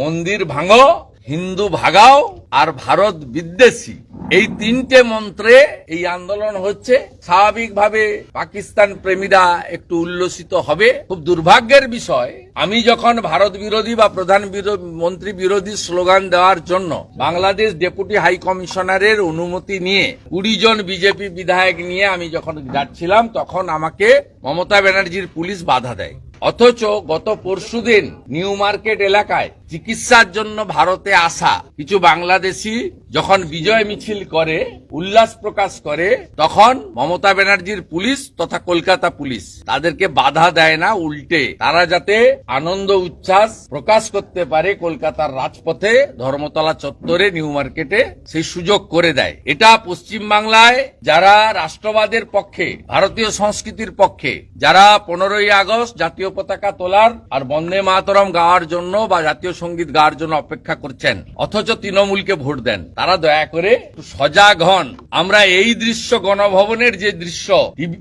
মন্দির ভাঙো, হিন্দু ভাগাও আর ভারত বিদ্বেষী। এই তিনটে মন্ত্রে এই আন্দোলন হচ্ছে। স্বাভাবিকভাবে পাকিস্তান প্রেমীরা একটু উল্লসিত হবে। খুব দুর্ভাগ্যের বিষয়, আমি যখন ভারত বিরোধী বা প্রধান মন্ত্রী বিরোধী স্লোগান দেওয়ার জন্য বাংলাদেশ ডেপুটি হাই কমিশনারের অনুমতি নিয়ে কুড়ি জন বিজেপি বিধায়ক নিয়ে আমি যখন যাচ্ছিলাম, তখন আমাকে মমতা ব্যানার্জির পুলিশ বাধা দেয়। অথচ গত পরশুদিন নিউ মার্কেট এলাকায় চিকিৎসার জন্য ভারতে আসা কিছু বাংলাদেশি যখন বিজয় মিছিল করে, উল্লাস প্রকাশ করে, তখন মমতা ব্যানার্জির পুলিশ তথা কলকাতা পুলিশ তাদেরকে বাধা দেয় না, উল্টে। তারা যাতে আনন্দ, উচ্ছ্বাস প্রকাশ করতে পারে কলকাতার রাজপথে, ধর্মতলা চত্বরে, নিউ মার্কেটে সেই সুযোগ করে দেয়। এটা পশ্চিম বাংলায় যারা রাষ্ট্রবাদের পক্ষে, ভারতীয় সংস্কৃতির পক্ষে যারা পনেরোই আগস্ট জাতীয় পতাকা তোলার আর বন্দে মাতরম গাওয়ার জন্য বা জাতীয় সংগীত গাওয়ার জন্য অপেক্ষা করছেন, অথচ তৃণমূলকে ভোট দেন, তারা দয়া করে সজাগ হন। আমরা এই দৃশ্য, গণভবনের যে দৃশ্য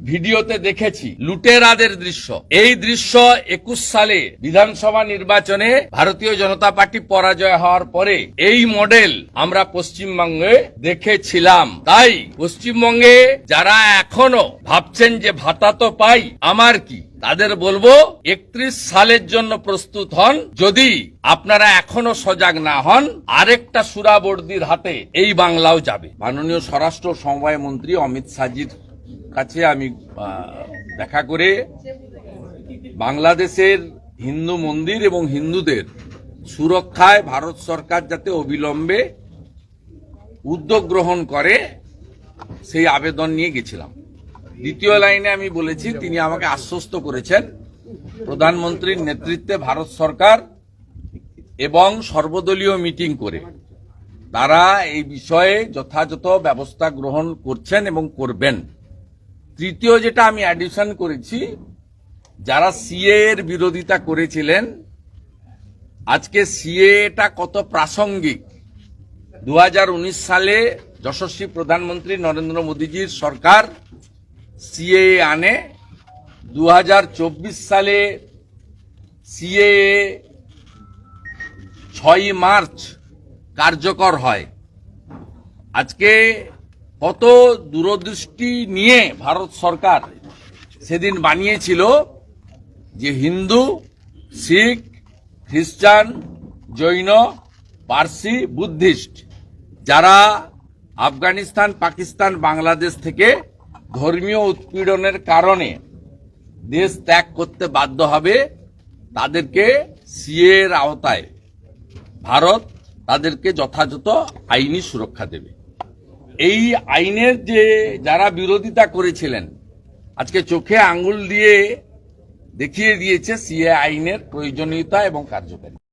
ভিডিওতে দেখেছি, লুটেরাদের দৃশ্য। এই দৃশ্য একুশ সালে বিধানসভা নির্বাচনে ভারতীয় জনতা পার্টি পরাজয় হওয়ার পরে এই মডেল আমরা পশ্চিমবঙ্গে দেখেছিলাম। তাই পশ্চিমবঙ্গে যারা এখনও ভাবছেন যে ভাতা তো পাই আমার কি? তাদের বলব, একত্রিশ সালের জন্য প্রস্তুত হন। যদি আপনারা এখনও সজাগ না হন, আরেকটা সুরাবর্দির হাতে এই বাংলাও যাবে। মাননীয় স্বরাষ্ট্র সমবায় মন্ত্রী অমিত শাহজির কাছে আমি দেখা করে বাংলাদেশের হিন্দু মন্দির এবং হিন্দুদের সুরক্ষায় ভারত সরকার যাতে অবিলম্বে উদ্যোগ গ্রহণ করে, সেই আবেদন নিয়ে গেছিলাম। দ্বিতীয় লাইনে আমি বলেছি, তিনি আমাকে আশ্বস্ত করেছেন। প্রধানমন্ত্রীর নেতৃত্বে ভারত সরকার এবং সর্বদলীয় মিটিং করে তারা এই বিষয়ে যথাযথ ব্যবস্থা গ্রহণ করছেন এবং করবেন। তৃতীয় যেটা আমি অ্যাডিশন করেছি, যারা সিএ এর বিরোধিতা করেছিলেন, আজকে সিএটা কত প্রাসঙ্গিক। দু হাজার উনিশ সালে যশস্বী প্রধানমন্ত্রী নরেন্দ্র মোদীজির সরকার সিএ আনে দু হাজার চব্বিশ সালে সিএ ছয়ই মার্চ কার্যকর হয়। আজকে কত দূরদৃষ্টি নিয়ে ভারত সরকার সেদিন বানিয়েছিল যে হিন্দু, শিখ, খ্রিস্টান, জৈন, পার্সি, বুদ্ধিস্ট যারা আফগানিস্তান, পাকিস্তান, বাংলাদেশ থেকে ধর্মীয় উৎপীড়নের কারণে দেশ ত্যাগ করতে বাধ্য হবে তাদেরকে সিএ এর আওতায়। ভারত তাদেরকে যথাযথ আইনি সুরক্ষা দেবে। এই আইনের যে যারা বিরোধিতা করেছিলেন, আজকে চোখে আঙ্গুল দিয়ে দেখিয়ে দিয়েছে সিএ আইনের প্রয়োজনীয়তা এবং কার্যকারিতা।